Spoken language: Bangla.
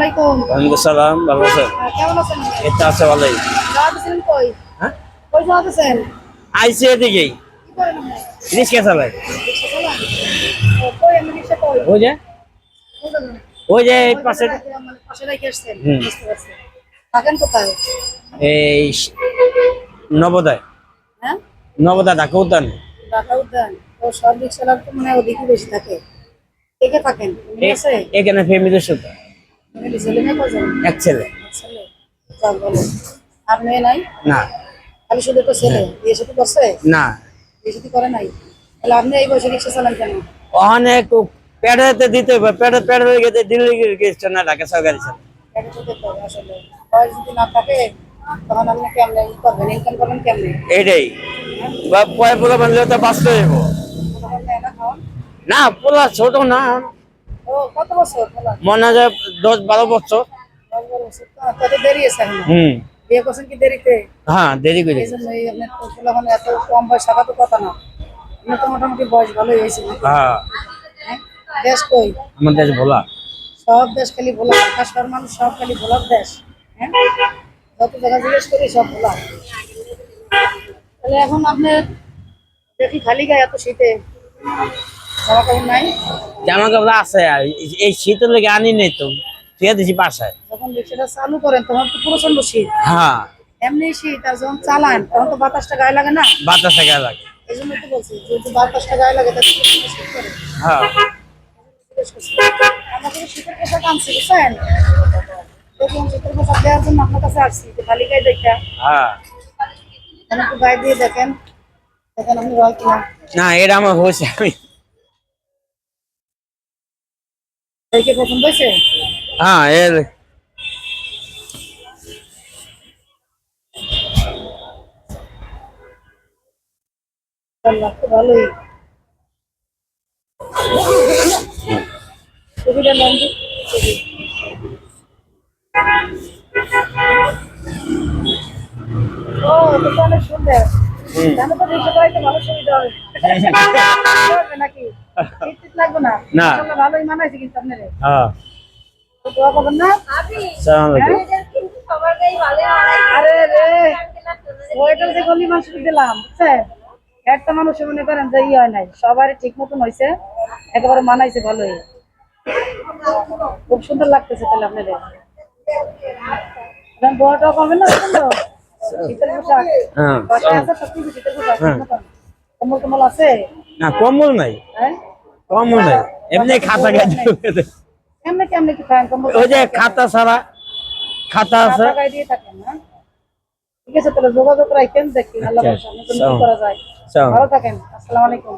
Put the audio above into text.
আলাইকুম। ওয়ালাইকুম সালাম ভালো আছেন? কেমন আছেন? এটা আছে ভালোই। যাওয়া কই? হ্যাঁ? কই যাওয়া দিয়েছেন আইসি কি করেন আপনি? রিক্সা চালায় রিক্সা চালান? ও, কই এমনি রিক্সা কই? ওই যে? ওই যে এই ওই পাশে জায়গায় পাশে রেখে আসছেন। বুঝতে পারছি। থাকেন কোথায়? এই নবোদয়। হ্যাঁ? ঢাকা উদ্যান। ঢাকা উদ্যান। সব রিক্সালার তো মানে ওদিকে বেশি থাকে। থাকেন? এখানে ফ্যামিলির সাথে। ছেলে এক ছেলে। ছেলে। যাক ভালো। আর মেয়ে নাই? না। খালি শুধু তো ছেলে? বিয়ে সাথে করছে? না। বিয়ে সাথে করে নাই? তাহলে আপনি এই বয়সে রিক্সা চালান কেন? অনেক পেড়াতে দিতে হবে। পেড়ে পেড়ে হয়ে গেছে দিল্লি না ঢাকা সরকারি ছেলে এটা তো দেখতে হবে আসলে। বয়স যদি না থাকে তখন আপনি কেমনে ই করবেন? ইনকাম করবেন কেমনে? এইটাই। বা পয় পোলা বানলে তো বাঁচতে না পোলা ছোট না। কত বছর মনে হয় দশ বারো বছর। কত দেরি আছে হুম। বিয়ে করছেন কি দেরিতে? হ্যাঁ দেরি করে। এই জন্য আপনার মানে এত কম বয়স থাকা তো কথা না। আপনার তো মোটামুটি বয়স ভালোই হয়েছে নাকি? হ্যাঁ। হ্যাঁ? দেশ কই? আমার দেশ ভোলা। সব দেশ খালি ভোলা। আকাশকার মানুষ সব খালি ভোলার দেশ। হ্যাঁ? যত জায়গা জিজ্ঞেস করি সব ভোলা। তাহলে এখন আপনার দেখি খালি গায়ে এত শীতে। জামা কাপড় নাই? জামা কাপড় আছে এই- শীতের লেগে আনি নেই তো তুই দিছি বাসায়। যখন রিক্সাটা চালু করেন তখন তো প্রচণ্ড শীত। হ্যাঁ। এমনি শীত আর যখন চালান তখন তো বাতাসটা গায়ে লাগে না? বাতাসে গায়ে লাগে। এই জন্য তো বলছি যদি বাতাসটা গায়ে লাগে তাহলে শীত করে। হ্যাঁ। শীতের পোশাক আনছি বুঝছেন? দেখুন শীতের পোশাক দেওয়ার জন্য আপনার কাছে আসছি দেখা। হ্যাঁ। আমি একটু গায়ে দিয়ে দেখেন। দেখেন আপনি রয় কিনা। না এটা আমার হয়েছে আমি দেখে পছন্দ হয়েছে হ্যাঁ এর আল্লাহ তো ভালোই ছবিটা নাম দি ছবি। ও এটা তো অনেক সুন্দর তো রিক্সা চালাইতে ভালো সুবিধা হবে হবে নাকি শীত লাগবে না। না। ভালোই মানাইছে কিন্তু আপনারে। হ্যাঁ। তো দোয়া করবেন না? সালাম আলাইকুম। হ্যাঁ? আরে রে। ওইটা যে গলি মানুষকে দিলাম বুঝছেন? একটা মানুষ মনে করেন যে ই হয় নাই সবারই ঠিক মতন হয়েছে একেবারে মানাইছে ভালোই। খুব সুন্দর লাগতেছে তাহলে আপনাদের। দোয়াটা করবেন না সুন্দর? হ্যাঁ। টম্বল আছে না কম্বল নাই। হ্যাঁ? কম্বল নাই। এমনি খাতা ওই যে খাতা ছাড়া খাতা আছে। দিয়ে থাকেন না। ঠিক আছে তাহলে যোগাযোগ রাখেন দেখি আল্লাহ আচ্ছা, করা যায়। ভালো থাকেন। আসসালামু আলাইকুম।